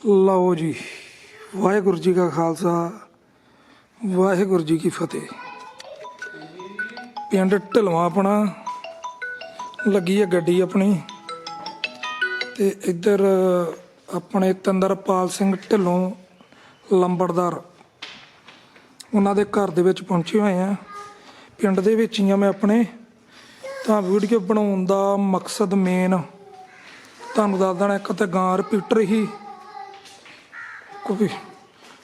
ਲਓ ਜੀ, ਵਾਹਿਗੁਰੂ ਜੀ ਕਾ ਖਾਲਸਾ, ਵਾਹਿਗੁਰੂ ਜੀ ਕੀ ਫਤਿਹ। ਪਿੰਡ ਢਲਵਾ ਆਪਣਾ, ਲੱਗੀ ਹੈ ਗੱਡੀ ਆਪਣੀ। ਤੇ ਇੱਧਰ ਆਪਣੇ ਤੰਦਰਪਾਲ ਸਿੰਘ ਢਿੱਲੋਂ ਲੰਬੜਦਾਰ, ਉਹਨਾਂ ਦੇ ਘਰ ਦੇ ਵਿੱਚ ਪਹੁੰਚੇ ਹੋਏ ਆ ਪਿੰਡ ਦੇ ਵਿੱਚ ਹੀ ਆ ਮੈਂ ਆਪਣੇ। ਤਾਂ ਵੀਡੀਓ ਬਣਾਉਣ ਦਾ ਮਕਸਦ ਮੇਨ ਤੁਹਾਨੂੰ ਦੱਸ ਦੇਣਾ, ਇੱਕ ਤਾਂ ਗਾਂ ਰਿਪੀਟਰ ਹੀ। ਕੋਈ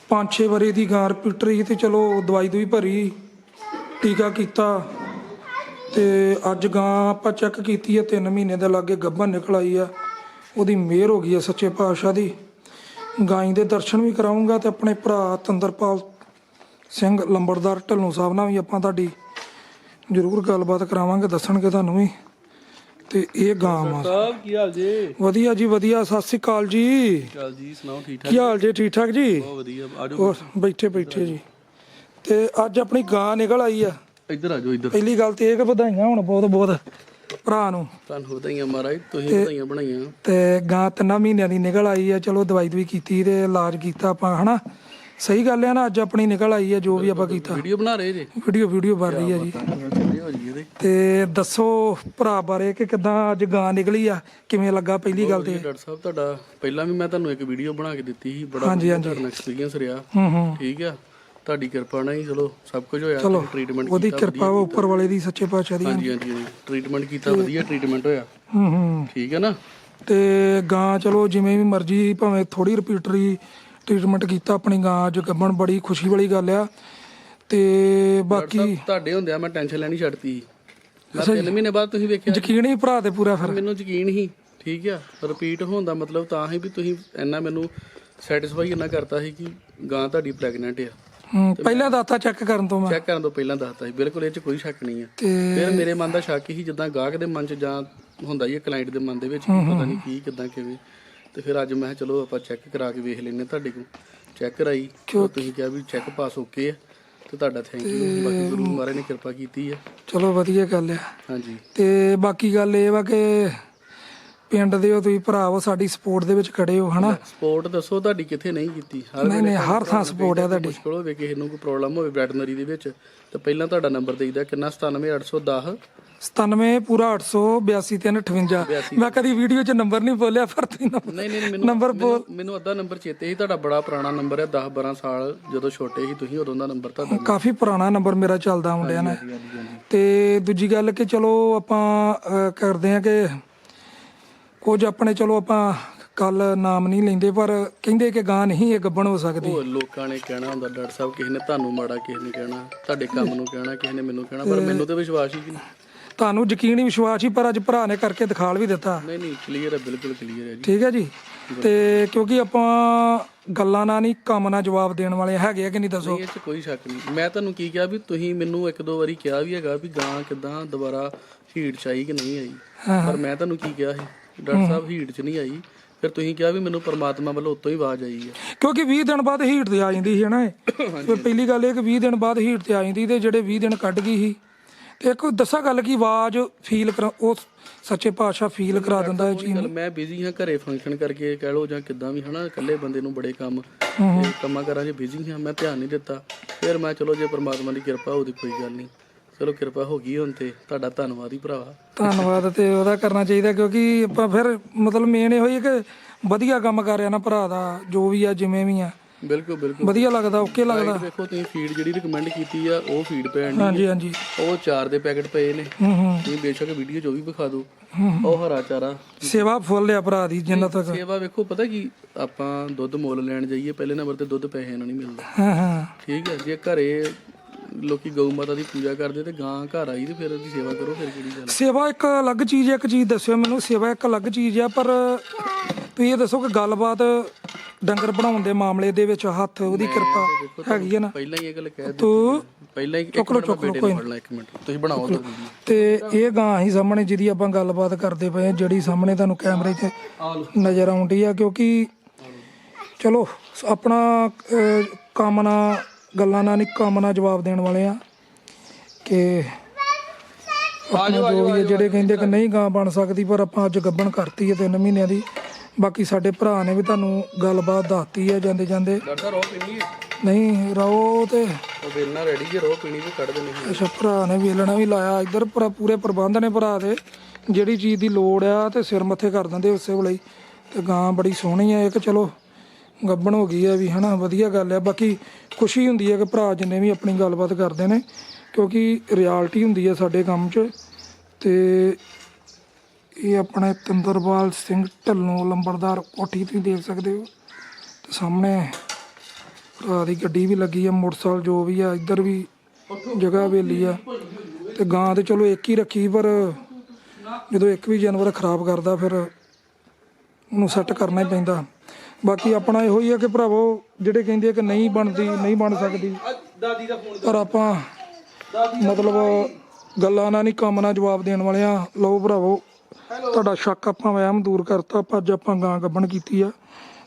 ਪੰਜ ਛੇ ਵਾਰੀ ਦੀ ਗਾਂ ਰਿਪੀਟਰ ਹੀ ਤੇ ਚਲੋ ਦਵਾਈ ਦੂਈ ਭਰੀ, ਟੀਕਾ ਕੀਤਾ ਤੇ ਅੱਜ ਗਾਂ ਆਪਾਂ ਚੈੱਕ ਕੀਤੀ ਹੈ 3 ਮਹੀਨੇ ਦੇ ਲਾਗੇ ਗੱਭਾ ਨਿਕਲ ਆਈ ਆ। ਉਹਦੀ ਮਿਹਰ ਹੋ ਗਈ ਹੈ ਸੱਚੇ ਪਾਤਸ਼ਾਹ ਦੀ। ਗਾਂ ਦੇ ਦਰਸ਼ਨ ਵੀ ਕਰਾਉਂਗਾ ਤੇ ਆਪਣੇ ਭਰਾ ਤੰਦਰਪਾਲ ਸਿੰਘ ਲੰਬੜਦਾਰ ਢੱਲੋਂ ਸਾਹਿਬ ਨਾਲ ਵੀ ਆਪਾਂ ਤੁਹਾਡੀ ਜ਼ਰੂਰ ਗੱਲਬਾਤ ਕਰਾਵਾਂਗੇ, ਦੱਸਣਗੇ ਤੁਹਾਨੂੰ ਵੀ। ਤੇ ਇਹ ਗਾਂ ਆ। ਸਾਹਿਬ ਕੀ ਹਾਲ ਜੀ? ਵਧੀਆ ਜੀ ਵਧੀਆ। ਸਤਿ ਸ੍ਰੀ ਅਕਾਲ ਜੀ। ਚੱਲ ਜੀ ਸੁਣਾਓ ਠੀਕ ਕੀ ਹਾਲ ਜੀ ਠੀਕ ਠਾਕ ਜੀ? ਬਹੁਤ ਵਧੀਆ ਆਜੋ ਹੋਰ ਬੈਠੇ ਬੈਠੇ ਜੀ। ਤੇ ਅੱਜ ਆਪਣੀ ਗਾਂ ਨਿਕਲ ਆਈ ਆ। ਇੱਧਰ ਆਜੋ ਇੱਧਰ। ਪਹਿਲੀ ਗੱਲ ਤੇ ਇਹ ਕਿ ਵਧਾਈਆਂ ਹੁਣ ਬਹੁਤ ਬਹੁਤ ਭਰਾ ਨੂੰ। ਤੁਹਾਨੂੰ ਵਧਾਈਆਂ ਮਹਾਰਾਜ ਤੁਸੀਂ ਵਧਾਈਆਂ ਬਣਾਈਆਂ। ਤੇ ਗਾਂ ਤਿੰਨਾਂ ਮਹੀਨਿਆਂ ਦੀ ਨਿਕਲ ਆਈ ਆ। ਚਲੋ ਦਵਾਈ ਦਵਾਈ ਕੀਤੀ ਤੇ ਇਲਾਜ ਕੀਤਾ ਆਪਾਂ ਹਨਾ? ਸਹੀ ਗੱਲ ਹੈ ਨਾ ਅੱਜ ਆਪਣੀ ਨਿਕਲ ਆਈ ਆ ਜੋ ਵੀ ਆਪਾਂ ਕੀਤਾ। ਵੀਡੀਓ ਬਣਾ ਰਹੇ ਜੇ। ਵੀਡੀਓ ਵੀਡੀਓ ਬਣ ਰਹੀ ਆ ਜੀ। ਇਹਦੇ ਤੇ ਦੱਸੋ ਭਰਾ ਬਾਰੇ ਕਿ ਕਿਦਾਂ ਅੱਜ ਗਾਂ ਨਿਕਲੀ ਆ? ਕਿਵੇਂ ਲੱਗਾ ਪਹਿਲੀ ਗੱਲ ਤੇ? ਡਾਕਟਰ ਸਾਹਿਬ ਤੁਹਾਡਾ ਪਹਿਲਾਂ ਵੀ ਮੈਂ ਤੁਹਾਨੂੰ ਇੱਕ ਵੀਡੀਓ ਬਣਾ ਕੇ ਦਿੱਤੀ ਸੀ। ਬੜਾ ਹਾਂਜੀ, ਹਾਂਜੀ। ਐਕਸਪੀਰੀਅੰਸ ਰਿਹਾ। ਹੂੰ ਹੂੰ। ਠੀਕ ਆ? ਤੁਹਾਡੀ ਕਿਰਪਾ ਨਾਲ ਹੀ ਚਲੋ ਸਭ ਕੁਝ ਹੋਇਆ ਚਲੋ ਟ੍ਰੀਟਮੈਂਟ ਉਹਦੀ ਕਿਰਪਾ ਵਾ ਉੱਪਰ ਵਾਲੇ ਦੀ ਸੱਚੇ ਪਾਤਸ਼ਾਹ ਦੀ। ਹਾਂਜੀ ਹਾਂਜੀ ਟ੍ਰੀਟਮੈਂਟ ਕੀਤਾ ਵਧੀਆ ਟ੍ਰੀਟਮੈਂਟ ਹੋਇਆ। ਹੂੰ ਹੂੰ। ਠੀਕ ਹੈ ਨਾ? ਤੇ ਗਾਂ ਚਲੋ ਜਿਵੇਂ ਵੀ ਮਰਜ਼ੀ ਭਾਵੇਂ ਥੋੜੀ ਰਿਪੀਟਰੀ ਟ੍ਰੀਟਮੈਂਟ ਕੀਤਾ ਆਪਣੀ ਗਾਂ ਅੱਜ ਗੱਭਣ ਬੜੀ ਖੁਸ਼ੀ ਵਾਲੀ ਗੱਲ ਆ। ਤੇ ਬਾਕੀ ਤੁਹਾਡੇ ਹੁੰਦਿਆਂ ਮੈਂ ਟੈਨਸ਼ਨ ਲੈਣੀ ਛੱਡਤੀ। ਮੈਂ ਤਿੰਨ ਮਹੀਨੇ ਬਾਅਦ ਤੁਸੀਂ ਵੇਖਿਆ ਯਕੀਨ ਹੀ ਭਰਾ ਤੇ ਪੂਰਾ ਫਿਰ। ਮੈਨੂੰ ਯਕੀਨ ਹੀ ਠੀਕ ਆ? ਰਿਪੀਟ ਹੋਣ ਦਾ ਮਤਲਬ ਤਾਂ ਹੀ ਵੀ ਤੁਸੀਂ ਇੰਨਾ ਮੈਨੂੰ ਸੈਟੀਸਫਾਈ ਇੰਨਾ ਕਰਤਾ ਸੀ ਕਿ ਗਾਂ ਤੁਹਾਡੀ ਪ੍ਰੈਗਨੈਂਟ ਆ। ਹੂੰ, ਪਹਿਲਾਂ ਦਾਤਾ ਚੈੱਕ ਕਰਨ ਤੋਂ ਮੈਂ। ਚੈੱਕ ਕਰਨ ਤੋਂ ਪਹਿਲਾਂ ਦੱਸਤਾ ਸੀ। ਬਿਲਕੁਲ ਇਹ 'ਚ ਕੋਈ ਸ਼ੱਕ ਨਹੀਂ ਆ। ਤੇ ਫਿਰ ਮੇਰੇ ਮਨ ਦਾ ਸ਼ੱਕ ਹੀ ਜਿੱਦਾਂ ਗਾਹਕ ਦੇ ਮਨ 'ਚ ਜਾਂ ਹੁੰਦਾ ਹੀ ਹੈ ਕਲਾਇੰਟ ਦੇ ਮਨ ਦੇ ਵਿੱਚ ਕਿ ਪਤਾ ਨਹੀਂ ਕੀ ਕਿਦਾਂ ਕਿਵੇਂ। ਤੇ ਫਿਰ ਅੱਜ ਮੈਂ ਚਲੋ ਆਪਾਂ ਚੈੱਕ ਕਰਾ ਕੇ ਵੇਖ ਲੈਨੇ ਤੁਹਾਡੇ ਕੋਲ। ਚੈੱਕ ਕਰਾਈ ਤੁਸੀਂ ਕਿਹਾ ਵੀ ਚੈੱਕ ਪਾਸ ਓਕੇ ਆ। ਤੇ ਤੁਹਾਡਾ ਥੈਂਕ ਯੂ ਬਾਕੀ ਗੁਰੂ ਮਹਾਰਾਜ ਨੇ ਕਿਰਪਾ ਕੀਤੀ ਆ। ਚਲੋ ਵਧੀਆ ਗੱਲ ਆ। ਹਾਂਜੀ। ਤੇ ਬਾਕੀ ਗੱਲ ਇਹ ਵਾ ਕਿ ਪਿੰਡ ਦੇ ਹੋ ਤੁਸੀਂ ਭਰਾ ਹੋ ਸਾਡੀ ਸਪੋਰਟ ਦੇ ਵਿੱਚ ਖੜੇ ਹੋ ਹਨਾ? ਸਪੋਰਟ ਦੱਸੋ ਤੁਹਾਡੀ ਕਿੱਥੇ ਨਹੀਂ ਕੀਤੀ। ਹਰ ਨਹੀਂ ਨਹੀਂ ਹਰ ਥਾਂ ਸਪੋਰਟ ਆ ਤੁਹਾਡੀ। ਮੁਸ਼ਕਲ ਹੋਵੇ ਕਿਸੇ ਨੂੰ ਕੋਈ ਪ੍ਰੋਬਲਮ ਹੋਵੇ ਵੈਟਰਨਰੀ ਦੇ ਵਿੱਚ ਤੇ ਪਹਿਲਾਂ ਤੁਹਾਡਾ ਨੰਬਰ ਦੇਈਦਾ ਕਿੰਨਾ? 97810 97 ਪੂਰਾ 800 82358 ਮੈਂ ਕਦੀ ਵੀਡੀਓ 'ਚ ਨੰਬਰ ਨਹੀਂ ਬੋਲਿਆ ਪਰ ਤੁਸੀਂ ਨਹੀਂ ਨਹੀਂ ਮੈਨੂੰ ਨੰਬਰ ਬੋਲ ਮੈਨੂੰ- ਅੱਧਾ ਨੰਬਰ ਚੇਤੇ ਸੀ ਤੁਹਾਡਾ ਬੜਾ ਪੁਰਾਣਾ ਨੰਬਰ ਹੈ 10 12 ਸਾਲ ਜਦੋਂ ਛੋਟੇ ਸੀ ਤੁਸੀਂ ਉਦੋਂ ਦਾ ਨੰਬਰ ਤੁਹਾਡਾ ਕਾਫੀ ਪੁਰਾਣਾ ਨੰਬਰ ਮੇਰਾ ਚੱਲਦਾ ਮੁੰਡਿਆਂ ਨਾਲ ਤੇ ਦੂਜੀ ਗੱਲ ਕਿ ਚਲੋ ਆਪਾਂ ਕਰਦੇ ਆ ਕਿ ਕੁਝ ਆਪਣੇ ਚਲੋ ਆਪਾਂ ਕੱਲ ਨਾਮ ਨਹੀਂ ਲੈਂਦੇ ਪਰ ਕਹਿੰਦੇ ਕਿ ਗਾਂ ਨਹੀਂ ਇਹ ਗੱਬਣ ਹੋ ਸਕਦੀ। ਉਹ ਲੋਕਾਂ ਨੇ ਕਹਿਣਾ ਹੁੰਦਾ ਡਾਕਟਰ ਸਾਹਿਬ ਕਿਸੇ ਨੇ ਤੁਹਾਨੂੰ ਮਾੜਾ ਕਿਸੇ ਨੇ ਕਹਿਣਾ ਤੁਹਾਡੇ ਕੰਮ ਨੂੰ ਕਹਿਣਾ ਕਿਸੇ ਨੇ ਮੈਨੂੰ ਕਹਿਣਾ ਪਰ ਮੈਨੂੰ ਤੇ ਵਿਸ਼ਵਾਸ ਹੀ ਨਹੀਂ। ਤੁਹਾਨੂੰ ਯਕੀਨ ਹੀ ਵਿਸ਼ਵਾਸ ਹੀ ਪਰ ਅੱਜ ਭਰਾ ਨੇ ਕਰਕੇ ਦਿਖਾਲ ਵੀ ਦਿੱਤਾ। ਨਹੀਂ ਨਹੀਂ ਕਲੀਅਰ ਹੈ ਬਿਲਕੁਲ ਕਲੀਅਰ ਹੈ ਜੀ। ਠੀਕ ਹੈ ਜੀ? ਤੇ ਕਿਉਂਕਿ ਆਪਾਂ ਗੱਲਾਂ ਨਾਲ ਨਹੀਂ ਕੰਮ ਨਾਲ ਜਵਾਬ ਦੇਣ ਵਾਲੇ ਹੈਗੇ ਆ ਕਿ ਨਹੀਂ ਦੱਸੋ ਇਹ 'ਚ ਕੋਈ ਸ਼ੱਕ ਨਹੀਂ। ਮੈਂ ਤੁਹਾਨੂੰ ਕੀ ਕਿਹਾ ਵੀ ਤੁਸੀਂ ਮੈਨੂੰ ਇੱਕ ਦੋ ਵਾਰੀ ਕਿਹਾ ਵੀ ਹੈਗਾ ਵੀ ਗਾਂ ਕਿਦਾਂ ਦੁਬਾਰਾ ਹੀਟ ਚ ਆਈ ਕਿ ਨਹੀਂ ਆਈ। ਪਰ ਮੈਂ ਤੁਹਾਨੂੰ ਕੀ ਕਿਹਾ ਸੀ? ਡਾਕਟਰ ਸਾਹਿਬ ਹੀਟ ਚ ਨਹੀਂ ਆਈ। ਫਿਰ ਤੁਸੀਂ ਕਿਹਾ ਵੀ ਮੈਨੂੰ ਪਰਮਾਤਮਾ ਵੱਲੋਂ ਉੱਤੋਂ ਹੀ ਆਵਾਜ਼ ਆਈ ਹੈ। ਕਿਉਂਕਿ 20 ਦਿਨ ਬਾਅਦ ਹੀਟ ਤੇ ਆ ਜਾਂਦੀ ਸੀ ਹਨਾ ਇਹ? ਪਹਿਲੀ ਗੱਲ ਇਹ ਕਿ 20 ਦਿਨ ਬਾਅਦ ਹੀਟ ਤੇ ਆ ਜਾਂਦੀ ਤੇ ਜਿਹੜੇ 20 ਦਿਨ ਕੱਢ ਗਈ ਸੀ ਤੇ ਇੱਕ ਦੱਸਾਂ ਗੱਲ ਕੀ ਆਵਾਜ਼ ਫੀਲ ਕਰ ਉਹ ਸੱਚੇ ਪਾਤਸ਼ਾਹ ਫੀਲ ਕਰਾ ਦਿੰਦਾ ਇਹ ਚੀਜ਼ ਮੈਂ ਬਿਜ਼ੀ ਹਾਂ ਘਰੇ ਫੰਕਸ਼ਨ ਕਰਕੇ ਕਹਿ ਲਓ ਜਾਂ ਕਿੱਦਾਂ ਵੀ ਹਨਾ ਇਕੱਲੇ ਬੰਦੇ ਨੂੰ ਬੜੇ ਕੰਮ ਕੰਮਾਂ ਕਰਾਂ 'ਚ ਬਿਜ਼ੀ ਹਾਂ ਮੈਂ ਧਿਆਨ ਨਹੀਂ ਦਿੱਤਾ। ਫਿਰ ਮੈਂ ਚਲੋ ਜੇ ਪਰਮਾਤਮਾ ਦੀ ਕਿਰਪਾ ਉਹਦੀ ਕੋਈ ਗੱਲ ਨਹੀਂ। ਚਲੋ ਕਿਰਪਾ ਹੋ ਗਈ ਹੁਣ ਤੇ ਤੁਹਾਡਾ ਧੰਨਵਾਦ ਹੀ ਭਰਾਵਾ। ਧੰਨਵਾਦ ਤੇ ਉਹਦਾ ਕਰਨਾ ਚਾਹੀਦਾ ਕਿਉਂਕਿ ਆਪਾਂ ਫਿਰ ਮਤਲਬ ਮੇਨ ਇਹੋ ਹੀ ਹੈ ਕਿ ਵਧੀਆ ਕੰਮ ਕਰ ਰਿਹਾ ਨਾ ਭਰਾ ਦਾ ਜੋ ਵੀ ਆ ਜਿਵੇਂ ਵੀ ਆ। ਬਿਲਕੁਲ ਬਿਲਕੁਲ। ਵਧੀਆ ਲੱਗਦਾ ਓਕੇ ਲੱਗਦਾ। ਦੇਖੋ ਤੁਸੀਂ ਫੀਡ ਜਿਹੜੀ ਰਿਕਮੈਂਡ ਕੀਤੀ ਆ ਉਹ ਫੀਡ ਪੈਣ ਦੀ ਹਾਂਜੀ ਹਾਂਜੀ। ਉਹ ਚਾਰ ਦੇ ਪੈਕਟ ਪਏ ਨੇ। ਹੂੰ ਹੂੰ। ਤੁਸੀਂ ਬੇਸ਼ੱਕ ਵੀਡੀਓ ਉਹ ਵੀ ਵਿਖਾ ਦਿਓ। ਉਹ ਹਰਾ ਚਾਰਾ। ਸੇਵਾ ਫੁੱਲ ਆ ਭਰਾ ਦੀ ਜਿੰਨਾ ਤੱਕ। ਸੇਵਾ ਵੇਖੋ ਪਤਾ ਕੀ ਆਪਾਂ ਦੁੱਧ ਮੁੱਲ ਲੈਣ ਜਾਈਏ ਪਹਿਲੇ ਨੰਬਰ ਤੇ ਦੁੱਧ ਪੈਸੇ ਨਾਲ ਨਹੀਂ ਮਿਲਦਾ। ਹਾਂ ਹਾਂ। ਠੀਕ ਹੈ ਜੇ ਘਰੇ ਲੋਕੀ ਗਊ ਮਾਤਾ ਦੀ ਪੂਜਾ ਕਰਦੇ ਤੇ ਗਾਂ ਘਰ ਆਈ ਤੇ ਫਿਰ ਉਹਦੀ ਸੇਵਾ ਕਰੋ ਫਿਰ ਕਿਹੜੀ ਗੱਲ ਸੇਵਾ ਇੱਕ ਅਲੱਗ ਚੀਜ਼ ਹੈ ਇੱਕ ਚੀਜ਼ ਦੱਸਿਓ ਮੈਨੂੰ ਸੇਵਾ ਇੱਕ ਅਲੱਗ ਚੀਜ਼ ਆ ਪਰ ਤੁਸੀਂ ਇਹ ਦੱਸੋ ਕਿ ਗੱਲਬਾਤ ਡੰਗਰ ਬਣਾਉਣ ਦੇ ਮਾਮਲੇ ਦੇ ਵਿੱਚ ਹੱਥ ਉਹਦੀ ਕਿਰਪਾ ਹੈਗੀ ਹੈ ਨਾ? ਪਹਿਲਾਂ ਹੀ ਇਹ ਗੱਲ ਕਹਿ ਦਿੱਤੀ ਤੂੰ ਪਹਿਲਾਂ ਹੀ ਇੱਕ ਮਿੰਟ ਬੇਟੇ ਨੂੰ ਫੜ ਲਾਂ ਇੱਕ ਮਿੰਟ। ਤੁਸੀਂ ਬਣਾਓ ਤਾਂ ਤੇ ਇਹ ਗਾਂ ਹੀ ਸਾਹਮਣੇ ਜਿਹਦੀ ਆਪਾਂ ਗੱਲਬਾਤ ਕਰਦੇ ਪਏ ਹਾਂ ਜਿਹੜੀ ਸਾਹਮਣੇ ਤੁਹਾਨੂੰ ਕੈਮਰੇ 'ਚ ਨਜ਼ਰ ਆਉਂਦੀ ਆ ਕਿਉਂਕਿ ਚਲੋ ਆਪਣਾ ਅਹ, ਕੰਮ ਨਾਲ ਗੱਲਾਂ ਨਾਲ ਨਹੀਂ ਕੰਮ ਨਾਲ ਜਵਾਬ ਦੇਣ ਵਾਲੇ ਆ ਕਿ ਆਪਣਾ ਜੋ ਵੀ ਹੈ ਜਿਹੜੇ ਕਹਿੰਦੇ ਕਿ ਨਹੀਂ ਗਾਂ ਬਣ ਸਕਦੀ ਪਰ ਆਪਾਂ ਅੱਜ ਗੱਬਣ ਕਰਤੀ ਹੈ ਤਿੰਨ ਮਹੀਨਿਆਂ ਦੀ। ਬਾਕੀ ਸਾਡੇ ਭਰਾ ਨੇ ਵੀ ਤੁਹਾਨੂੰ ਗੱਲਬਾਤ ਦੱਸਤੀ ਹੈ ਜਾਂਦੇ ਜਾਂਦੇ। ਹੈ ਨਹੀਂ ਰੋ ਤੇ ਉਹ ਵੇਲਣਾ ਰੈਡੀ ਜੇ ਰੋ ਪੀਣੀ ਵੀ ਕੱਢ ਦੇਣੀ ਹੈ। ਅੱਛਾ ਭਰਾ ਨੇ ਵੇਲਣਾ ਵੀ ਲਾਇਆ। ਇੱਧਰ ਭਰਾ ਪੂਰੇ ਪ੍ਰਬੰਧ ਨੇ ਭਰਾ ਦੇ। ਜਿਹੜੀ ਚੀਜ਼ ਦੀ ਲੋੜ ਆ ਤੇ ਸਿਰ ਮੱਥੇ ਕਰ ਦਿੰਦੇ ਉਸੇ ਵੇਲੇ ਹੀ। ਤੇ ਗਾਂ ਬੜੀ ਸੋਹਣੀ ਆ ਇੱਕ ਚਲੋ ਗੱਬਣ ਹੋ ਗਈ ਹੈ ਵੀ ਹਨਾ, ਵਧੀਆ ਗੱਲ ਹੈ ਬਾਕੀ ਖੁਸ਼ੀ ਹੁੰਦੀ ਹੈ ਕਿ ਭਰਾ ਜਿੰਨੇ ਵੀ ਆਪਣੀ ਗੱਲਬਾਤ ਕਰਦੇ ਨੇ, ਕਿਉਂਕਿ ਰਿਐਲਿਟੀ ਹੁੰਦੀ ਹੈ ਸਾਡੇ ਕੰਮ 'ਚ ਤੇ ਇਹ ਆਪਣੇ ਤੰਦਰਵਾਲ ਸਿੰਘ ਢੱਲੋਂ ਲੰਬੜਦਾਰ ਕੋਠੀ ਤੁਸੀਂ ਦੇਖ ਸਕਦੇ ਹੋ। ਤੇ ਸਾਹਮਣੇ ਭਰਾ ਦੀ ਗੱਡੀ ਵੀ ਲੱਗੀ ਆ, ਮੋਟਰਸਾਈਕਲ ਜੋ ਵੀ ਆ, ਇੱਧਰ ਵੀ ਜਗ੍ਹਾ ਵੇਲੀ ਆ। ਤੇ ਗਾਂ ਤੇ ਚਲੋ ਇੱਕ ਹੀ ਰੱਖੀ, ਪਰ ਜਦੋਂ ਇੱਕ ਵੀ ਜਾਨਵਰ ਖਰਾਬ ਕਰਦਾ, ਫਿਰ ਉਹਨੂੰ ਸੈੱਟ ਕਰਨਾ ਹੀ ਪੈਂਦਾ। ਬਾਕੀ ਆਪਣਾ ਇਹੋ ਹੀ ਆ ਕਿ ਭਰਾਵੋ, ਜਿਹੜੇ ਕਹਿੰਦੇ ਆ ਕਿ ਨਹੀਂ ਬਣਦੀ, ਨਹੀਂ ਬਣ ਸਕਦੀ, ਪਰ ਆਪਾਂ ਮਤਲਬ ਗੱਲਾਂ ਨਾਲ ਨਹੀਂ, ਕੰਮ ਨਾਲ ਜਵਾਬ ਦੇਣ ਵਾਲੇ ਆ। ਲਓ ਭਰਾਵੋ, ਤੁਹਾਡਾ ਸ਼ੱਕ ਆਪਾਂ ਵਹਿਮ ਦੂਰ ਕਰਤਾ ਅੱਜ ਆਪਾਂ ਗਾਂ ਗੱਬਣ ਕੀਤੀ ਆ।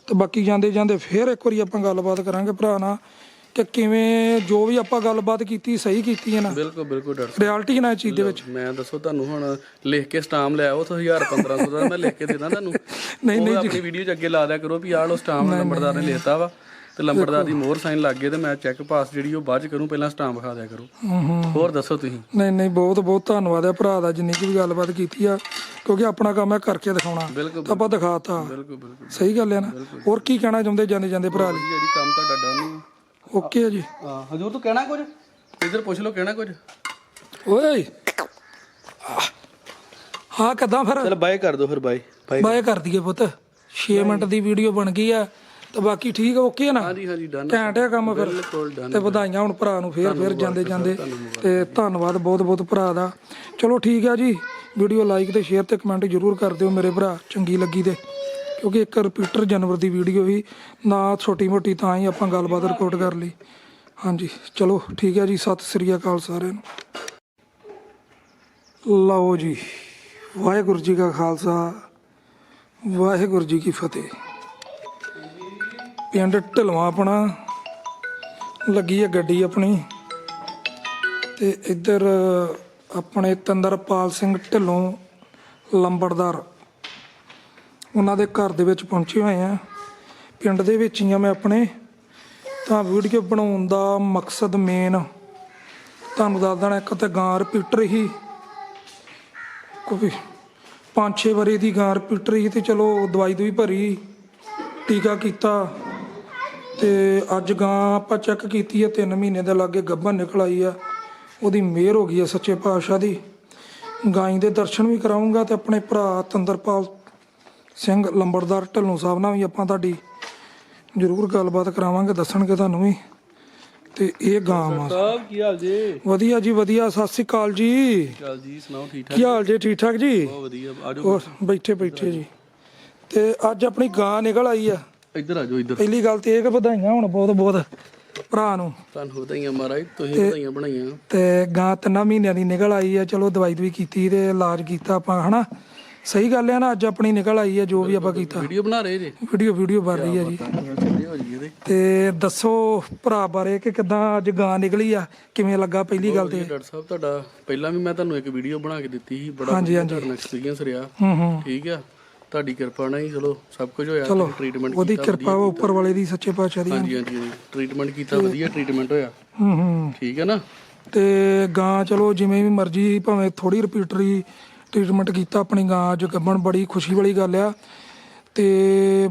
ਤੇ ਬਾਕੀ ਜਾਂਦੇ ਜਾਂਦੇ ਫੇਰ ਇੱਕ ਵਾਰੀ ਆਪਾਂ ਗੱਲਬਾਤ ਕਰਾਂਗੇ ਭਰਾ ਨਾਲ। ਕਿ ਕਿਵੇਂ ਜੋ ਵੀ ਆਪਾਂ ਗੱਲਬਾਤ ਕੀਤੀ ਸਹੀ ਕੀਤੀ ਹੈ ਨਾ? ਬਿਲਕੁਲ ਬਿਲਕੁਲ ਡਾਕਟਰ ਰਿਐਲਿਟੀ ਨਾ ਇਹ ਚੀਜ਼ ਦੇ ਵਿੱਚ। ਮੈਂ ਦੱਸੋ ਤੁਹਾਨੂੰ ਹੁਣ ਲਿਖ ਕੇ ਸਟਾਮ ਲੈ ਆਓ ਤਾਂ 1000 1500 ਦਾ ਮੈਂ ਲਿਖ ਕੇ ਦੇ ਦਾਂ ਤੁਹਾਨੂੰ। ਨਹੀਂ, ਨਹੀਂ ਆਪਣੀ ਵੀਡੀਓ 'ਚ ਅੱਗੇ ਲਾ ਦਿਆ ਕਰੋ ਵੀ ਆਹ ਲੋ ਸਟਾਮ ਨੰਬਰਦਾਰ ਨੇ ਲਿਖਤਾ ਵਾ ਤੇ ਲੰਬੜਦਾਰ ਦੀ ਮੋਹਰ ਸਾਈਨ ਲੱਗ ਗਏ ਤੇ ਮੈਂ ਚੈੱਕ ਪਾਸ ਜਿਹੜੀ ਉਹ ਬਾਅਦ ਚ ਕਰੂੰ ਪਹਿਲਾਂ ਸਟਾਮ ਵਿਖਾ ਦਿਆ ਕਰੋ। ਹੂੰ ਹੂੰ। ਹੋਰ ਦੱਸੋ ਤੁਸੀਂ? ਨਹੀਂ ਨਹੀਂ ਬਹੁਤ ਬਹੁਤ ਧੰਨਵਾਦ ਹੈ ਭਰਾ ਦਾ ਜਿੰਨੀ ਕੁ ਵੀ ਗੱਲਬਾਤ ਕੀਤੀ ਆ ਕਿਉਂਕਿ ਆਪਣਾ ਕੰਮ ਹੈ ਕਰਕੇ ਦਿਖਾਉਣਾ। ਬਿਲਕੁਲ ਤਾਂ ਆਪਾਂ ਦਿਖਾਤਾ। ਬਿਲਕੁਲ ਬਿਲਕੁਲ। ਸਹੀ ਗੱਲ ਹੈ ਨਾ? ਹੋਰ ਕੀ ਕਹਿਣਾ ਚਾਹੁੰਦੇ ਜਾਂਦੇ ਜਾਂਦੇ ਭਰਾ ਲਈ ਜਿਹੜੀ ਕੰਮ ਤੁਹਾਡਾ ਡਨ ਓਕੇ ਹੈ ਜੀ। ਹਾਂ ਹਜੂਰ ਤੂੰ ਕਹਿਣਾ ਕੁਝ? ਇਧਰ ਪੁੱਛ ਲਓ ਕਹਿਣਾ ਕੁਝ? ਓਏ। ਹਾਂ ਕਦਾਂ ਫਿਰ? ਚਲ ਬਾਏ ਕਰ ਦੋ ਫਿਰ ਬਾਏ। ਬਾਏ ਬਾਏ ਕਰ ਦਈਏ ਪੁੱਤ। 6 ਮਿੰਟ ਦੀ ਵੀਡੀਓ ਬਣ ਗਈ ਆ ਤੇ ਬਾਕੀ ਠੀਕ ਓਕੇ ਹੈ ਨਾ? ਹਾਂਜੀ ਹਾਂਜੀ ਡਨ ਘੈਂਟ ਹੈ ਕੰਮ ਫਿਰ। ਬਿਲਕੁਲ ਡਨ ਤੇ ਵਧਾਈਆਂ ਹੁਣ ਭਰਾ ਨੂੰ ਫੇਰ ਫੇਰ ਜਾਂਦੇ ਜਾਂਦੇ। ਤੇ ਧੰਨਵਾਦ ਬਹੁਤ ਬਹੁਤ ਭਰਾ ਦਾ। ਚਲੋ ਠੀਕ ਹੈ ਜੀ। ਵੀਡੀਓ ਲਾਈਕ ਤੇ ਸ਼ੇਅਰ ਤੇ ਕਮੈਂਟ ਜ਼ਰੂਰ ਕਰ ਦਿਓ ਮੇਰੇ ਭਰਾ ਚੰਗੀ ਲੱਗੀ ਤੇ। ਕਿਉਂਕਿ ਇੱਕ ਰਿਪੀਟਰ ਜਾਨਵਰ ਦੀ ਵੀਡੀਓ ਹੀ ਨਾ ਛੋਟੀ ਮੋਟੀ ਤਾਂ ਹੀ ਆਪਾਂ ਗੱਲਬਾਤ ਰਿਕਾਰਡ ਕਰ ਲਈ। ਹਾਂਜੀ, ਚਲੋ ਠੀਕ ਹੈ ਜੀ, ਸਤਿ ਸ੍ਰੀ ਅਕਾਲ ਸਾਰਿਆਂ ਨੂੰ। ਲਓ ਜੀ, ਵਾਹਿਗੁਰੂ ਜੀ ਕਾ ਖਾਲਸਾ, ਵਾਹਿਗੁਰੂ ਜੀ ਕੀ ਫਤਿਹ। ਪਿੰਡ ਢਲਵਾ ਆਪਣਾ, ਲੱਗੀ ਹੈ ਗੱਡੀ ਆਪਣੀ। ਤੇ ਇੱਧਰ ਆਪਣੇ ਤੰਦਰਪਾਲ ਸਿੰਘ ਢਿੱਲੋਂ ਲੰਬੜਦਾਰ। ਉਹਨਾਂ ਦੇ ਘਰ ਦੇ ਵਿੱਚ ਪਹੁੰਚੇ ਹੋਏ ਆ ਪਿੰਡ ਦੇ ਵਿੱਚ ਹੀ ਆ ਮੈਂ ਆਪਣੇ। ਤਾਂ ਵੀਡੀਓ ਬਣਾਉਣ ਦਾ ਮਕਸਦ ਮੇਨ ਤੁਹਾਨੂੰ ਦੱਸ ਦੇਣਾ, ਇੱਕ ਤਾਂ ਗਾਂ ਰਿਪੀਟਰ ਹੀ। ਕੋਈ ਪੰਜ ਛੇ ਵਾਰੀ ਦੀ ਗਾਂ ਰਿਪੀਟਰ ਹੀ ਤੇ ਚਲੋ ਦਵਾਈ ਦੂਈ ਭਰੀ, ਟੀਕਾ ਕੀਤਾ। ਤੇ ਅੱਜ ਗਾਂ ਆਪਾਂ ਚੈੱਕ ਕੀਤੀ ਹੈ 3 ਮਹੀਨੇ ਦੇ ਲਾਗੇ ਗੱਭਣ ਨਿਕਲ ਆਈ ਆ। ਉਹਦੀ ਮਿਹਰ ਹੋ ਗਈ ਹੈ ਸੱਚੇ ਪਾਤਸ਼ਾਹ ਦੀ। ਗਾਂ ਦੇ ਦਰਸ਼ਨ ਵੀ ਕਰਾਉਂਗਾ ਤੇ ਆਪਣੇ ਭਰਾ ਤੰਦਰਪਾਲ ਸਿੰਘ ਲੰਬੜਦਾਰ ਢੱਲੋਂ ਸਾਹਿਬ ਨਾਲ ਵੀ ਆਪਾਂ ਤੁਹਾਡੀ ਜ਼ਰੂਰ ਗੱਲਬਾਤ ਕਰਾਵਾਂਗੇ ਦੱਸਣਗੇ ਤੁਹਾਨੂੰ ਵੀ। ਤੇ ਇਹ ਗਾਂ ਆ। ਸਾਹਿਬ ਕੀ ਹਾਲ ਜੀ? ਵਧੀਆ ਜੀ ਵਧੀਆ। ਸਤਿ ਸ੍ਰੀ ਅਕਾਲ ਜੀ। ਚਲ ਜੀ? ਸੁਣਾਓ ਠੀਕ ਠਾਕ ਕੀ ਹਾਲ ਜੀ? ਠੀਕ ਠਾਕ ਜੀ? ਬਹੁਤ ਵਧੀਆ। ਆਜੋ ਹੋਰ ਬੈਠੇ ਬੈਠੇ ਜੀ। ਤੇ ਅੱਜ ਆਪਣੀ ਗਾਂ ਨਿਕਲ ਆਈ ਆ। ਇੱਧਰ ਆਜੋ ਇੱਧਰ। ਪਹਿਲੀ ਗੱਲ ਤੇ ਇਹ ਕਿ ਵਧਾਈਆਂ ਹੁਣ ਬਹੁਤ ਬਹੁਤ ਭਰਾ ਨੂੰ। ਤੁਹਾਨੂੰ ਵਧਾਈਆਂ ਮਹਾਰਾਜ ਤੁਸੀਂ ਵਧਾਈਆਂ ਬਣਾਈਆਂ। ਤੇ ਗਾਂ ਤਿੰਨਾਂ ਮਹੀਨਿਆਂ ਦੀ ਨਿਕਲ ਆਈ ਆ। ਚਲੋ ਦਵਾਈ ਦਵਾਈ ਕੀਤੀ ਤੇ ਇਲਾਜ ਕੀਤਾ ਆਪਾਂ ਹਨਾ? ਸਹੀ ਗੱਲ ਹੈ ਨਾ ਅੱਜ ਆਪਣੀ ਨਿਕਲ ਆਈ ਹੈ ਜੋ ਵੀ ਆਪਾਂ ਕੀਤਾ। ਵੀਡੀਓ ਬਣਾ ਰਹੇ ਜੇ। ਵੀਡੀਓ ਵੀਡੀਓ ਬਣ ਰਹੀ ਹੈ ਜੀ ਤੇ ਦੱਸੋ ਭਰਾ ਬਾਰੇ ਕਿ ਕਿਦਾਂ ਅੱਜ ਗਾਂ ਨਿਕਲੀ ਆ ਕਿਵੇਂ ਲੱਗਾ ਪਹਿਲੀ ਗੱਲ ਤੇ? ਡਾਕਟਰ ਸਾਹਿਬ ਤੁਹਾਡਾ ਪਹਿਲਾਂ ਵੀ ਮੈਂ ਤੁਹਾਨੂੰ ਇੱਕ ਵੀਡੀਓ ਬਣਾ ਕੇ ਦਿੱਤੀ ਸੀ ਬੜਾ ਹਾਂਜੀ, ਹਾਂਜੀ। ਐਕਸਪੀਰੀਅੰਸ ਰਿਹਾ। ਹੂੰ ਹੂੰ। ਠੀਕ ਆ ਤੁਹਾਡੀ ਕਿਰਪਾ ਨਾਲ ਹੀ ਚਲੋ ਸਭ ਕੁਝ ਹੋਇਆ ਚਲੋ ਟ੍ਰੀਟਮੈਂਟ ਉਹਦੀ ਕਿਰਪਾ ਵਾ ਉੱਪਰ ਵਾਲੇ ਦੀ ਸੱਚੇ ਪਾਤਸ਼ਾਹ ਦੀ ਹਾਂਜੀ ਹਾਂਜੀ ਟ੍ਰੀਟਮੈਂਟ ਕੀਤਾ ਵਧੀਆ ਟ੍ਰੀਟਮੈਂਟ ਹੋਇਆ। ਹੂੰ ਹੂੰ। ਠੀਕ ਹੈ ਨਾ? ਤੇ ਗਾਂ ਚਲੋ ਜਿਵੇਂ ਵੀ ਮਰਜ਼ੀ ਭਾਵੇਂ ਥੋੜੀ ਰਿਪੀਟਰੀ ਟ੍ਰੀਟਮੈਂਟ ਕੀਤਾ ਆਪਣੀ ਗਾਂ ਅੱਜ ਗੱਬਣ ਬੜੀ ਖੁਸ਼ੀ ਵਾਲੀ ਗੱਲ ਆ। ਤੇ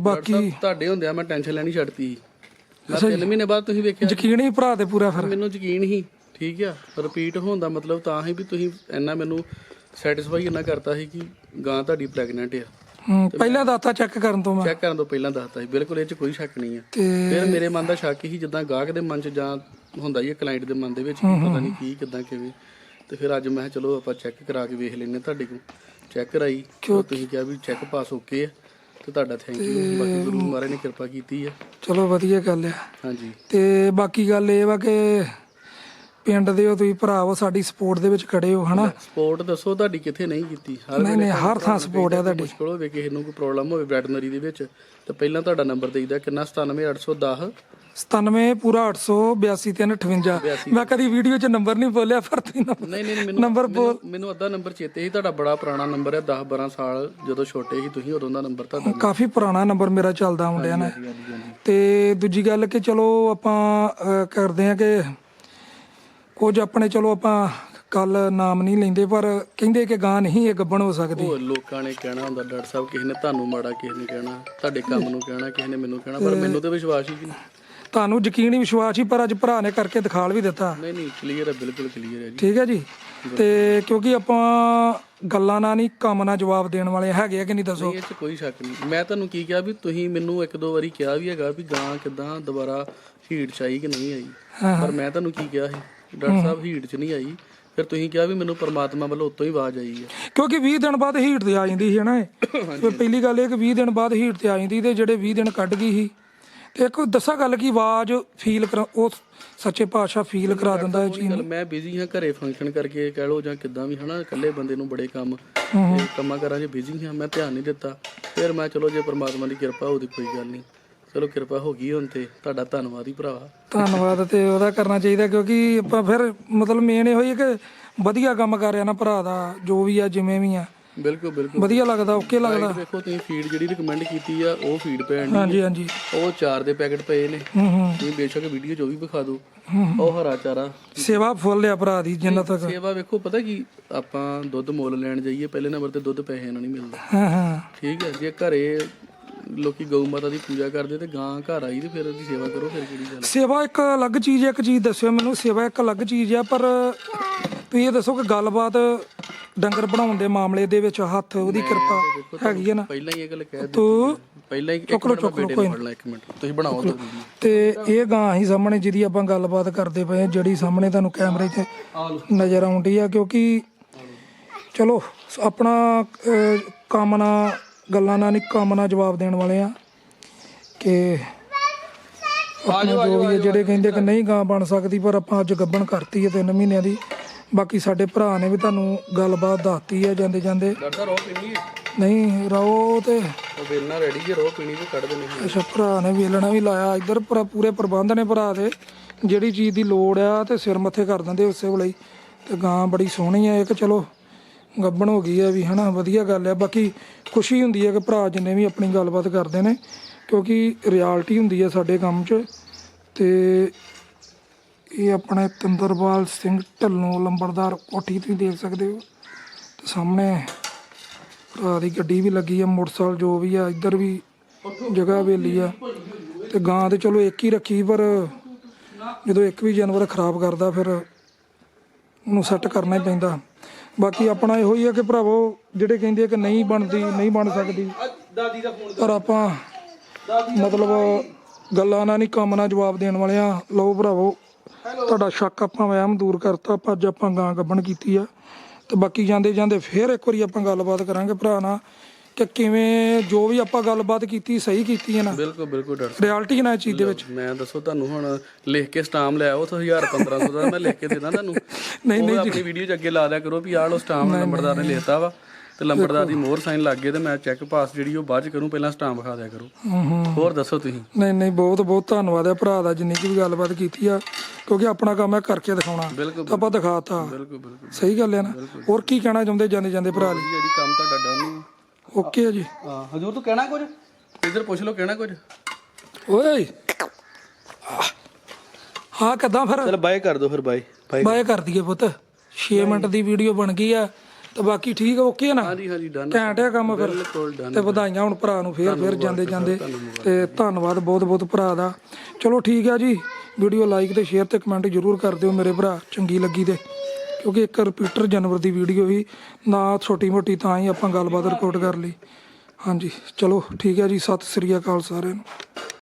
ਬਾਕੀ ਤੁਹਾਡੇ ਹੁੰਦਿਆਂ ਮੈਂ ਟੈਨਸ਼ਨ ਲੈਣੀ ਛੱਡਤੀ। ਮੈਂ ਤਿੰਨ ਮਹੀਨੇ ਬਾਅਦ ਤੁਸੀਂ ਵੇਖਿਆ ਯਕੀਨ ਹੀ ਭਰਾ ਤੇ ਪੂਰਾ ਫਿਰ। ਮੈਨੂੰ ਯਕੀਨ ਹੀ ਠੀਕ ਆ। ਰਿਪੀਟ ਹੋਣ ਦਾ ਮਤਲਬ ਤਾਂ ਹੀ ਵੀ ਤੁਸੀਂ ਇੰਨਾ ਮੈਨੂੰ ਸੈਟੀਸਫਾਈ ਇੰਨਾ ਕਰਤਾ ਸੀ ਕਿ ਗਾਂ ਤੁਹਾਡੀ ਪ੍ਰੈਗਨੈਂਟ ਆ। ਪਹਿਲਾਂ ਦਾਤਾ ਚੈੱਕ ਕਰਨ ਤੋਂ ਮੈਂ। ਚੈੱਕ ਕਰਨ ਤੋਂ ਪਹਿਲਾਂ ਦੱਸਤਾ ਸੀ। ਬਿਲਕੁਲ ਇਹ 'ਚ ਕੋਈ ਸ਼ੱਕ ਨਹੀਂ ਆ। ਫਿਰ ਮੇਰੇ ਮਨ ਦਾ ਸ਼ੱਕ ਹੀ ਜਿੱਦਾਂ ਗਾਹਕ ਦੇ ਮਨ 'ਚ ਜਾਂ ਹੁੰਦਾ ਹੀ ਹੈ ਕਲਾਇੰਟ ਦੇ ਮਨ ਦੇ ਵਿੱਚ ਪਤਾ ਨਹੀਂ ਕੀ ਕਿੱਦਾਂ ਕਿਵੇਂ। ਤੇ ਫਿਰ ਅੱਜ ਮੈਂ ਕਿਹਾ ਚਲੋ ਆਪਾਂ ਚੈੱਕ ਕਰਾ ਕੇ ਵੇਖ ਲੈਨੇ ਤੁਹਾਡੇ ਕੋਲ। ਚੈੱਕ ਕਰਾਈ ਤੇ ਤੁਸੀਂ ਕਿਹਾ ਵੀ ਚੈੱਕ ਪਾਸ ਓਕੇ ਆ ਤੇ ਤੁਹਾਡਾ ਥੈਂਕ ਯੂ ਬਾਕੀ ਗੁਰੂ ਮਹਾਰਾਜ ਨੇ ਕਿਰਪਾ ਕੀਤੀ ਆ। ਚਲੋ ਵਧੀਆ ਗੱਲ ਆ। ਹਾਂਜੀ। ਤੇ ਬਾਕੀ ਗੱਲ ਇਹ ਵਾ ਕਿ ਪਿੰਡ ਦੇ ਹੋ ਤੁਸੀਂ ਭਰਾ ਹੋ ਸਾਡੀ ਸਪੋਰਟ ਦੇ ਵਿੱਚ ਖੜੇ ਹੋ ਹਨਾ? ਸਪੋਰਟ ਦੱਸੋ ਤੁਹਾਡੀ ਕਿੱਥੇ ਨਹੀਂ ਕੀਤੀ? ਹਰ ਨਹੀਂ ਨਹੀਂ ਹਰ ਥਾਂ ਸਪੋਰਟ ਹੈ ਤੁਹਾਡੀ। ਮੁਸ਼ਕਲ ਹੋਵੇ ਕਿਸੇ ਨੂੰ ਕੋਈ ਪ੍ਰੋਬਲਮ ਹੋਵੇ ਵੈਟਰਨਰੀ ਦੇ ਵਿੱਚ। ਤਾਂ ਪਹਿਲਾਂ ਤੁਹਾਡਾ ਨੰਬਰ ਦੇਈਦਾ ਕਿੰਨਾ? 97810 97 ਪੂਰਾ 882 358 ਮੈਂ ਕਦੀ ਵੀਡੀਓ 'ਚ ਨੰਬਰ ਨਹੀਂ ਬੋਲਿਆ ਪਰ ਤੁਸੀਂ ਨੰਬਰ- ਨਹੀਂ ਨਹੀਂ ਨਹੀਂ, ਮੈਨੂੰ ਨੰਬਰ ਬੋਲ ਮੈਨੂੰ- ਮੈਨੂੰ ਅੱਧਾ ਨੰਬਰ ਚੇਤੇ ਸੀ ਤੁਹਾਡਾ ਬੜਾ ਪੁਰਾਣਾ ਨੰਬਰ ਹੈ 10 12 ਸਾਲ ਜਦੋਂ ਛੋਟੇ ਸੀ ਤੁਸੀਂ ਉਦੋਂ ਦਾ ਨੰਬਰ ਤੁਹਾਡਾ ਕਾਫੀ ਪੁਰਾਣਾ ਨੰਬਰ ਮੇਰਾ ਚੱਲਦਾ ਮੁੰਡਿਆਂ ਨੇ ਤੇ ਦੂਜੀ ਗੱਲ ਕਿ ਚਲੋ ਆਪਾਂ ਅਹ, ਕਰਦੇ ਆ ਕਿ ਕੁਝ ਆਪਣੇ ਚਲੋ ਆਪਾਂ ਕੱਲ ਨਾਮ ਨਹੀਂ ਲੈਂਦੇ ਪਰ ਕਹਿੰਦੇ ਕਿ ਗਾਂ ਨਹੀਂ ਇਹ ਗੱਬਣ ਹੋ ਸਕਦੀ। ਉਹ ਲੋਕਾਂ ਨੇ ਕਹਿਣਾ ਹੁੰਦਾ ਡਾਕਟਰ ਸਾਹਿਬ ਕਿਸੇ ਨੇ ਤੁਹਾਨੂੰ ਮਾੜਾ ਕਿਸੇ ਨੇ ਕਹਿਣਾ ਤੁਹਾਡੇ ਕੰਮ ਨੂੰ ਕਹਿਣਾ ਕਿਸੇ ਨੇ ਮੈਨੂੰ ਕਹਿਣਾ ਪਰ ਮੈਨੂੰ ਤੇ ਵਿਸ਼ਵਾਸ ਹੀ ਨਹੀਂ। ਤੁਹਾਨੂੰ ਯਕੀਨ ਹੀ ਵਿਸ਼ਵਾਸ ਹੀ ਪਰ ਅੱਜ ਭਰਾ ਨੇ ਕਰਕੇ ਦਿਖਾਲ ਵੀ ਦਿੱਤਾ। ਨਹੀਂ ਨਹੀਂ ਕਲੀਅਰ ਹੈ ਬਿਲਕੁਲ ਕਲੀਅਰ ਹੈ ਜੀ। ਠੀਕ ਹੈ ਜੀ? ਤੇ ਕਿਉਂਕਿ ਆਪਾਂ ਗੱਲਾਂ ਨਾਲ ਨਹੀਂ ਕੰਮ ਨਾਲ ਜਵਾਬ ਦੇਣ ਵਾਲੇ ਹੈਗੇ ਆ ਕਿ ਨਹੀਂ ਦੱਸੋ? ਇਹ 'ਚ ਕੋਈ ਸ਼ੱਕ ਨਹੀਂ। ਮੈਂ ਤੁਹਾਨੂੰ ਕੀ ਕਿਹਾ ਵੀ ਤੁਸੀਂ ਮੈਨੂੰ ਇੱਕ ਦੋ ਵਾਰੀ ਕਿਹਾ ਵੀ ਹੈਗਾ ਵੀ ਗਾਂ ਕਿਦਾਂ ਦੁਬਾਰਾ ਹੀਟ ਚ ਆਈ ਕਿ ਨਹੀਂ ਆਈ। ਪਰ ਮੈਂ ਤੁਹਾਨੂੰ ਕੀ ਕਿਹਾ ਸੀ? ਡਾਕਟਰ ਸਾਹਿਬ ਹੀਟ ਚ ਨਹੀਂ ਆਈ। ਫਿਰ ਤੁਸੀਂ ਕਿਹਾ ਵੀ ਮੈਨੂੰ ਪਰਮਾਤਮਾ ਵੱਲੋਂ ਉੱਤੋਂ ਹੀ ਆਵਾਜ਼ ਆਈ ਹੈ। ਕਿਉਂਕਿ 20 ਦਿਨ ਬਾਅਦ ਹੀਟ ਤੇ ਆ ਜਾਂਦੀ ਸੀ ਹਨਾ ਇਹ? ਤੇ ਪਹਿਲੀ ਗੱਲ ਇਹ ਕਿ 20 ਦਿਨ ਬਾਅਦ ਹੀਟ ਤੇ ਆ ਜਾਂਦੀ ਤੇ ਜਿਹੜੇ 20 ਦਿਨ ਕੱਢ ਗਈ ਸੀ ਤੇ ਇੱਕ ਦੱਸਾਂ ਗੱਲ ਕੀ ਆਵਾਜ਼ ਫੀਲ ਕਰ ਉਹ ਸੱਚੇ ਪਾਤਸ਼ਾਹ ਫੀਲ ਕਰਾ ਦਿੰਦਾ ਇਹ ਚੀਜ਼ ਮੈਂ ਬਿਜ਼ੀ ਹਾਂ ਘਰੇ ਫੰਕਸ਼ਨ ਕਰਕੇ ਕਹਿ ਲਓ ਜਾਂ ਕਿਦਾਂ ਵੀ ਹਨਾ ਇਕੱਲੇ ਬੰਦੇ ਨੂੰ ਬੜੇ ਕੰਮ ਤੇ ਕੰਮਾਂ ਕਰਾਂ 'ਚ ਬਿਜ਼ੀ ਹਾਂ ਮੈਂ ਧਿਆਨ ਨਹੀਂ ਦਿੱਤਾ। ਫਿਰ ਮੈਂ ਚਲੋ ਜੇ ਪਰਮਾਤਮਾ ਦੀ ਕਿਰਪਾ ਉਹਦੀ ਕੋਈ ਗੱਲ ਨਹੀਂ। ਚਲੋ ਕਿਰਪਾ ਹੋ ਗਈ ਹੁਣ ਤੇ ਤੁਹਾਡਾ ਧੰਨਵਾਦ ਹੀ ਭਰਾਵਾ ਧੰਨਵਾਦ ਤੇ ਉਹਦਾ ਕਰਨਾ ਚਾਹੀਦਾ ਕਿਉਂਕਿ ਆਪਾਂ ਫਿਰ ਮਤਲਬ ਮੇਨ ਇਹੋ ਹੀ ਹੈ ਕਿ ਵਧੀਆ ਕੰਮ ਕਰ ਰਿਹਾ ਨਾ ਭਰਾ ਦਾ ਜੋ ਵੀ ਆ ਜਿਵੇਂ ਵੀ ਆ। ਬਿਲਕੁਲ ਬਿਲਕੁਲ। ਵਧੀਆ ਲੱਗਦਾ ਓਕੇ ਲੱਗਦਾ। ਦੇਖੋ ਤੁਸੀਂ ਫੀਡ ਜਿਹੜੀ ਰਿਕਮੈਂਡ ਕੀਤੀ ਆ ਉਹ ਫੀਡ ਪੈਣ ਦੀ ਹਾਂਜੀ ਹਾਂਜੀ। ਉਹ ਚਾਰ ਦੇ ਪੈਕਟ ਪਏ ਨੇ। ਹੂੰ ਹੂੰ। ਤੁਸੀਂ ਬੇਸ਼ੱਕ ਵੀਡੀਓ 'ਚ ਉਹ ਵੀ ਵਿਖਾ ਦਿਓ। ਉਹ ਹਰਾ ਚਾਰਾ। ਸੇਵਾ ਫੁੱਲ ਆ ਭਰਾ ਦੀ ਜਿੰਨਾ ਤੱਕ। ਸੇਵਾ ਵੇਖੋ ਪਤਾ ਕੀ? ਆਪਾਂ ਦੁੱਧ ਮੁੱਲ ਲੈਣ ਜਾਈਏ ਪਹਿਲੇ ਨੰਬਰ ਤੇ ਦੁੱਧ ਪੈਸੇ ਨਾਲ ਨਹੀਂ ਮਿਲਦਾ। ਹਾਂ ਹਾਂ। ਠੀਕ ਹੈ ਜੇ ਘਰੇ ਲੋਕੀ ਗਊ ਮਾਤਾ ਦੀ ਪੂਜਾ ਕਰਦੇ ਤੇ ਗਾਂ ਘਰ ਆਈ ਤੇ ਫਿਰ ਉਹਦੀ ਸੇਵਾ ਕਰੋ ਫਿਰ ਕਿਹੜੀ ਗੱਲ ਸੇਵਾ ਇੱਕ ਅਲੱਗ ਚੀਜ਼ ਹੈ ਇੱਕ ਚੀਜ਼ ਦੱਸਿਓ ਮੈਨੂੰ ਸੇਵਾ ਇੱਕ ਅਲੱਗ ਚੀਜ਼ ਆ ਪਰ ਤੁਸੀਂ ਇਹ ਦੱਸੋ ਕਿ ਗੱਲਬਾਤ ਡੰਗਰ ਬਣਾਉਣ ਦੇ ਮਾਮਲੇ ਦੇ ਵਿੱਚ ਹੱਥ ਉਹਦੀ ਕਿਰਪਾ ਹੈਗੀ ਹੈ ਨਾ। ਪਹਿਲਾਂ ਹੀ ਇਹ ਗੱਲ ਕਹਿ ਦਿੱਤੀ ਤੂੰ ਪਹਿਲਾਂ ਹੀ ਇੱਕ ਮਿੰਟ ਮੈਂ ਬੇਟੇ ਨੂੰ ਫੜ ਲਾਂ ਇੱਕ ਮਿੰਟ। ਤੁਸੀਂ ਬਣਾਓ ਤਾਂ ਇਹ ਗਾਂ ਹੀ ਸਾਹਮਣੇ ਜਿਹਦੀ ਆਪਾਂ ਗੱਲਬਾਤ ਕਰਦੇ ਪਏ ਜਿਹੜੀ ਸਾਹਮਣੇ ਤੁਹਾਨੂੰ ਕੈਮਰੇ 'ਚ ਨਜ਼ਰ ਆਉਂਦੀ ਆ ਕਿਉਂਕਿ ਚਲੋ ਆਪਣਾ ਅਹ, ਕੰਮ ਨਾਲ ਗੱਲਾਂ ਨਾਲ ਨਹੀਂ ਕੰਮ ਨਾਲ ਜਵਾਬ ਦੇਣ ਵਾਲੇ ਆ ਕਿ ਆਪਣਾ ਜੋ ਵੀ ਜਿਹੜੇ ਕਹਿੰਦੇ ਕਿ ਨਹੀਂ ਗਾਂ ਬਣ ਸਕਦੀ ਪਰ ਆਪਾਂ ਅੱਜ ਗੱਬਣ ਕਰਤੀ ਹੈ ਤਿੰਨ ਮਹੀਨਿਆਂ ਦੀ। ਬਾਕੀ ਸਾਡੇ ਭਰਾ ਨੇ ਵੀ ਤੁਹਾਨੂੰ ਗੱਲਬਾਤ ਦੱਸਤੀ ਹੈ ਜਾਂਦੇ ਜਾਂਦੇ। ਡਾਕਟਰ ਰੋ ਪੀਣੀ ਨਹੀਂ, ਰੋ ਤੇ। ਵੇਲਣਾ ਰੈਡੀ ਜੇ ਰੋ ਪੀਣੀ ਤੇ ਕੱਢ ਦੇਣੀ ਅੱਛਾ, ਭਰਾ ਨੇ ਵੇਲਣਾ ਵੀ ਲਾਇਆ। ਇੱਧਰ ਪੂਰੇ ਪ੍ਰਬੰਧ ਨੇ ਭਰਾ ਦੇ। ਜਿਹੜੀ ਚੀਜ਼ ਦੀ ਲੋੜ ਆ ਤੇ ਸਿਰ ਮੱਥੇ ਕਰ ਦਿੰਦੇ ਉਸੇ ਵੇਲੇ ਹੀ। ਤੇ ਗਾਂ ਬੜੀ ਸੋਹਣੀ ਆ ਇੱਕ, ਚਲੋ, ਗੱਬਣ ਹੋ ਗਈ ਆ ਵੀ, ਹਨਾ, ਵਧੀਆ ਗੱਲ ਆ। ਬਾਕੀ ਖੁਸ਼ੀ ਹੁੰਦੀ ਆ ਕਿ ਭਰਾ ਜਿੰਨੇ ਵੀ ਆਪਣੀ ਗੱਲਬਾਤ ਕਰਦੇ ਨੇ, ਕਿਉਂਕਿ ਰਿਐਲਿਟੀ ਹੁੰਦੀ ਆ ਸਾਡੇ ਕੰਮ 'ਚ। ਤੇ ਇਹ ਆਪਣੇ ਤੰਦਰਵਾਲ ਸਿੰਘ ਢੱਲੋਂ ਲੰਬੜਦਾਰ ਕੋਠੀ ਤੁਸੀਂ ਦੇਖ ਸਕਦੇ ਹੋ। ਤੇ ਸਾਹਮਣੇ ਭਰਾ ਦੀ ਗੱਡੀ ਵੀ ਲੱਗੀ ਆ, ਮੋਟਰਸਾਈਕਲ ਜੋ ਵੀ ਆ, ਇੱਧਰ ਵੀ ਜਗ੍ਹਾ ਵੇਲੀ ਆ। ਤੇ ਗਾਂ ਤੇ ਚਲੋ ਇੱਕ ਹੀ ਰੱਖੀ, ਪਰ ਜਦੋਂ ਇੱਕ ਵੀ ਜਾਨਵਰ ਖਰਾਬ ਕਰਦਾ ਫਿਰ ਉਹਨੂੰ ਸੈੱਟ ਕਰਨਾ ਹੀ ਪੈਂਦਾ। ਬਾਕੀ ਆਪਣਾ ਇਹੋ ਹੀ ਆ ਕਿ ਭਰਾਵੋ, ਜਿਹੜੇ ਕਹਿੰਦੇ ਕਿ ਨਹੀਂ ਬਣਦੀ, ਨਹੀਂ ਬਣ ਸਕਦੀ, ਪਰ ਆਪਾਂ ਮਤਲਬ ਗੱਲਾਂ ਨਾਲ ਨਹੀਂ, ਕੰਮ ਨਾਲ ਜਵਾਬ ਦੇਣ ਵਾਲੇ ਆ। ਲਓ ਭਰਾਵੋ ਤੁਹਾਡਾ ਸ਼ੱਕ ਆਪਾਂ ਵਹਿਮ ਦੂਰ ਕਰਤਾ, ਆਪਾਂ ਅੱਜ ਆਪਾਂ ਗਾਂ ਗੱਬਣ ਕੀਤੀ ਆ। ਤੇ ਬਾਕੀ ਜਾਂਦੇ ਜਾਂਦੇ ਫੇਰ ਇੱਕ ਵਾਰੀ ਆਪਾਂ ਗੱਲਬਾਤ ਕਰਾਂਗੇ ਭਰਾ ਨਾਲ। ਕਿ ਕਿਵੇਂ ਜੋ ਵੀ ਆਪਾਂ ਗੱਲਬਾਤ ਕੀਤੀ ਸਹੀ ਕੀਤੀ ਹੈ ਨਾ। ਬਿਲਕੁਲ ਬਿਲਕੁਲ ਡਾਕਟਰ ਰਿਐਲਿਟੀ ਇਹ ਚੀਜ਼ ਦੇ ਵਿੱਚ। ਮੈਂ ਦੱਸੋ ਤੁਹਾਨੂੰ ਹੁਣ ਲਿਖ ਕੇ ਸਟਾਮ ਲੈ ਆਓ ਤੁਸੀਂ 1000 1500 ਦਾ ਮੈਂ ਲਿਖ ਕੇ ਦੇਣਾ ਤੁਹਾਨੂੰ। ਨਹੀਂ, ਨਹੀਂ ਆਪਣੀ ਵੀਡੀਓ 'ਚ ਅੱਗੇ ਲਾ ਦਿਆ ਕਰੋ ਵੀ ਆਹ ਲੋ ਸਟਾਮ ਨੰਬਰਦਾਰ ਨੇ ਲਿਖਤਾ ਵਾ ਤੇ ਨੰਬਰਦਾਰ ਦੀ ਮੋਹਰ ਸਾਈਨ ਲੱਗ ਗਏ ਤੇ ਮੈਂ ਚੈੱਕ ਪਾਸ ਜਿਹੜੀ ਉਹ ਬਾਅਦ ਚ ਕਰੂੰ ਪਹਿਲਾਂ ਸਟਾਮ ਵਿਖਾ ਦਿਆ ਕਰੋ। ਹੋਰ ਦੱਸੋ ਤੁਸੀਂ? ਨਹੀਂ ਨਹੀਂ ਬਹੁਤ ਬਹੁਤ ਧੰਨਵਾਦ ਹੈ ਭਰਾ ਦਾ ਜਿੰਨੀ ਕੀ ਵੀ ਗੱਲਬਾਤ ਕੀਤੀ ਆ ਕਿਉਂਕਿ ਆਪਣਾ ਕੰਮ ਹੈ ਕਰਕੇ ਦਿਖਾਉਣਾ। ਆਪਾਂ ਦਿਖਾਤਾ। ਬਿਲਕੁਲ ਬਿਲਕੁਲ। ਸਹੀ ਗੱਲ ਹੈ ਨਾ। ਹੋਰ ਕੀ ਕਹਿਣਾ ਚਾਹੁੰਦੇ ਜਾਂਦੇ ਜਾਂਦੇ ਭਰਾ ਲਈ? ਜਿਹੜੀ ਕੰਮ ਤੁਹਾਡਾ ਡਨ ਓਕੇ ਜੀ। ਹਾਂ ਹਜੂਰ ਤੂੰ ਕਹਿਣਾ ਕੁਝ? ਇਧਰ ਪੁੱਛ ਲਓ ਕਹਿਣਾ ਕੁਝ? ਓਏ। ਹਾਂ ਕਦਾਂ ਫਿਰ? ਚਲ ਬਾਏ ਕਰ ਦੋ ਫਿਰ ਬਾਏ। ਬਾਏ ਬਾਏ ਕਰ ਦਈਏ ਪੁੱਤ। 6 ਮਿੰਟ ਦੀ ਵੀਡੀਓ ਬਣ ਗਈ ਆ ਤੇ ਬਾਕੀ ਠੀਕ ਓਕੇ ਆ ਨਾ? ਹਾਂਜੀ ਹਾਂਜੀ ਡਨ ਘੈਂਟ ਆ ਕੰਮ ਫਿਰ। ਤੇ ਵਧਾਈਆਂ ਹੁਣ ਭਰਾ ਨੂੰ ਫੇਰ ਫੇਰ ਜਾਂਦੇ ਜਾਂਦੇ। ਤੇ ਧੰਨਵਾਦ ਬਹੁਤ ਬਹੁਤ ਭਰਾ ਦਾ। ਚਲੋ ਠੀਕ ਆ ਜੀ। ਵੀਡੀਓ ਲਾਈਕ ਤੇ ਸ਼ੇਅਰ ਤੇ ਕਮੈਂਟ ਜਰੂਰ ਕਰ ਦਿਓ ਮੇਰੇ ਭਰਾ ਚੰਗੀ ਲੱਗੀ ਤੇ। ਕਿਉਂਕਿ ਇੱਕ ਰਿਪੀਟਰ ਜਾਨਵਰ ਦੀ ਵੀਡੀਓ ਹੀ ਨਾ ਛੋਟੀ ਮੋਟੀ ਤਾਂ ਹੀ ਆਪਾਂ ਗੱਲਬਾਤ ਰਿਕਾਰਡ ਕਰ ਲਈ। ਹਾਂਜੀ, ਚਲੋ ਠੀਕ ਹੈ ਜੀ, ਸਤਿ ਸ੍ਰੀ ਅਕਾਲ ਸਾਰਿਆਂ ਨੂੰ।